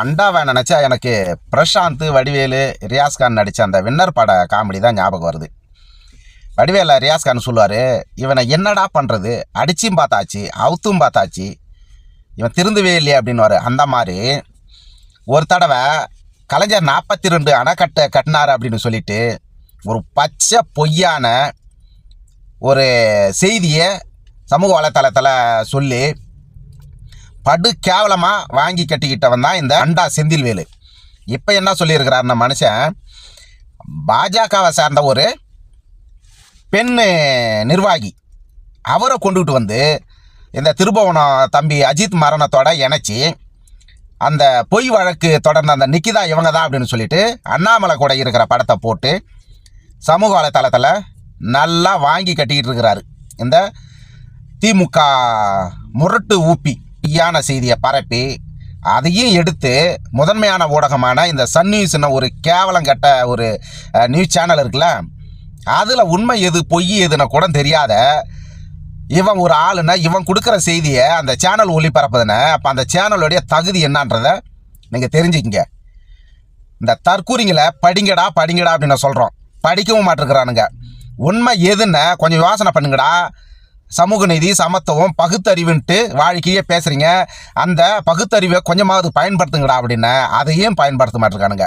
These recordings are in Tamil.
அண்டாவை நினச்சா எனக்கு பிரசாந்த் வடிவேலு ரியாஸ்கான் நடித்த அந்த வின்னர் பட காமெடி தான் ஞாபகம் வருது. வடிவேல ரியாஸ்கான் சொல்லுவார் இவனை என்னடா பண்ணுறது அடிச்சும் பார்த்தாச்சு அவுத்தும் பார்த்தாச்சு. இவன் திருந்துவே இல்லையே அப்படின்னுவார். அந்த மாதிரி ஒரு தடவை கலைஞர் நாற்பத்தி ரெண்டு அணைக்கட்டை கட்டினார் அப்படின்னு சொல்லிட்டு ஒரு பச்சை பொய்யான ஒரு செய்தியை சமூக வலைத்தளத்தில் சொல்லி படு கேவலமாக வாங்கி கட்டிக்கிட்டவன் தான் இந்த அண்டா செந்தில்வேலு. இப்போ என்ன சொல்லியிருக்கிறார் அந்த மனுஷன் பாஜகவை சார்ந்த ஒரு பெண் நிர்வாகி. அவரை கொண்டுகிட்டு வந்து இந்த திருபுவனம் தம்பி அஜித் மரணத்தோட இணைச்சி அந்த பொய் வழக்கு தொடர்ந்த அந்த நிக்கிதா இவங்க தான் அப்படின்னு சொல்லிட்டு அண்ணாமலை கூட இருக்கிற படத்தை போட்டு சமூக வலைத்தளத்தில் நல்லா வாங்கி கட்டிக்கிட்டு இருக்கிறாரு. இந்த திமுக முரட்டு ஊப்பி பொய்யான செய்தியை பரப்பி அதையும் எடுத்து முதன்மையான ஊடகமான இந்த சன் நியூஸ்னு ஒரு கேவலம் கட்ட ஒரு நியூஸ் சேனல் இருக்குல்ல அதில் உண்மை எது பொய் எதுன்னு கூட தெரியாத இவன் ஒரு ஆளுன்னா இவன் கொடுக்குற செய்தியை அந்த சேனல் ஒளிபரப்புதுன்னு அப்போ அந்த சேனலுடைய தகுதி என்னன்றதை நீங்கள் தெரிஞ்சுக்கிங்க. இந்த தற்கூரிங்களை படிங்கடா படிங்கடா அப்படின்னு சொல்கிறோம் படிக்கவும் மாட்டிருக்கிறானுங்க. உண்மை எதுன்னு கொஞ்சம் யோசனை பண்ணுங்கடா. சமூக நீதி சமத்துவம் பகுத்தறிவுன்ட்டு வாழ்க்கையே பேசுகிறீங்க அந்த பகுத்தறிவை கொஞ்சமாவது பயன்படுத்துங்கடா அப்படின்னு அதையும் பயன்படுத்த மாட்டிருக்கானுங்க.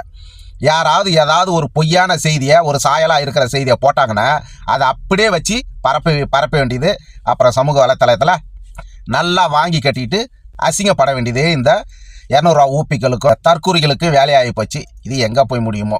யாராவது ஏதாவது ஒரு பொய்யான செய்தியை ஒரு சாயலாக இருக்கிற செய்தியை போட்டாங்கன்னா அதை அப்படியே வச்சு பரப்ப பரப்ப வேண்டியது அப்புறம் சமூக வலைத்தளத்தில் நல்லா வாங்கி கட்டிட்டு அசிங்கப்பட வேண்டியது இந்த இரநூறுவா ஊப்பிகளுக்கும் தற்கூரிகளுக்கும் வேலையாகி போச்சு. இது எங்கே போய் முடியுமோ?